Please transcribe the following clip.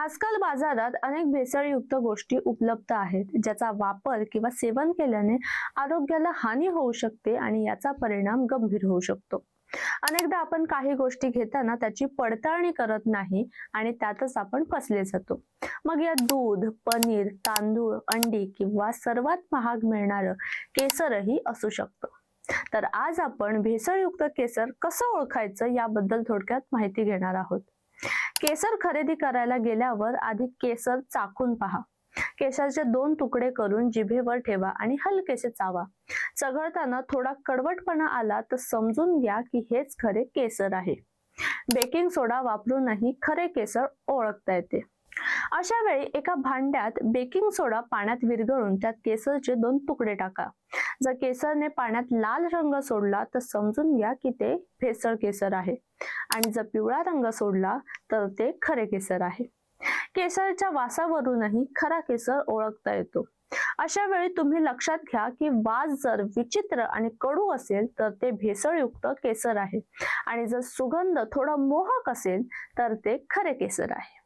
आजकाल बाजारात अनेक भेसळयुक्त गोष्टी उपलब्ध आहेत ज्याचा वापर किंवा सेवन केल्याने आरोग्याला हानी होऊ शकते आणि याचा परिणाम गंभीर होऊ शकतो. अनेकदा आपण काही गोष्टी घेताना त्याची पडताळणी करत नाही आणि त्यातच आपण फसले जातो. मग यात दूध पनीर तांदूळ अंडी किंवा सर्वात महाग मिळणारं केसरही असू शकतं. तर आज आपण भेसळयुक्त केसर कसं ओळखायचं याबद्दल थोडक्यात माहिती घेणार आहोत. केसर खरेदी करायला गेल्यावर आधी केसर चाकून पहा. केसरचे दोन तुकडे करून जिभेवर ठेवा आणि हलकेसे चावा. चघळताना थोडा कडवटपणा आला तर समजून घ्या की हेच खरे केसर आहे. बेकिंग सोडा वापरूनही खरे केसर ओळखता येते. अशा वेळी एका भांड्यात बेकिंग सोडा पाण्यात विरघळून त्यात केसरचे दोन तुकडे टाका. जर केसरने पाण्यात लाल रंग सोडला तर समजून घ्या की ते भेसळ केसर आहे. आणि जर पिवळा रंग सोडला तर ते खरे केसर आहे. केसरच्या वासावरूनही खरा केसर ओळखता येतो. अशा वेळी तुम्ही लक्षात घ्या की वास जर विचित्र आणि कडू असेल तर ते भेसळयुक्त केसर आहे. आणि जर सुगंध थोडा मोहक असेल तर ते खरे केसर आहे.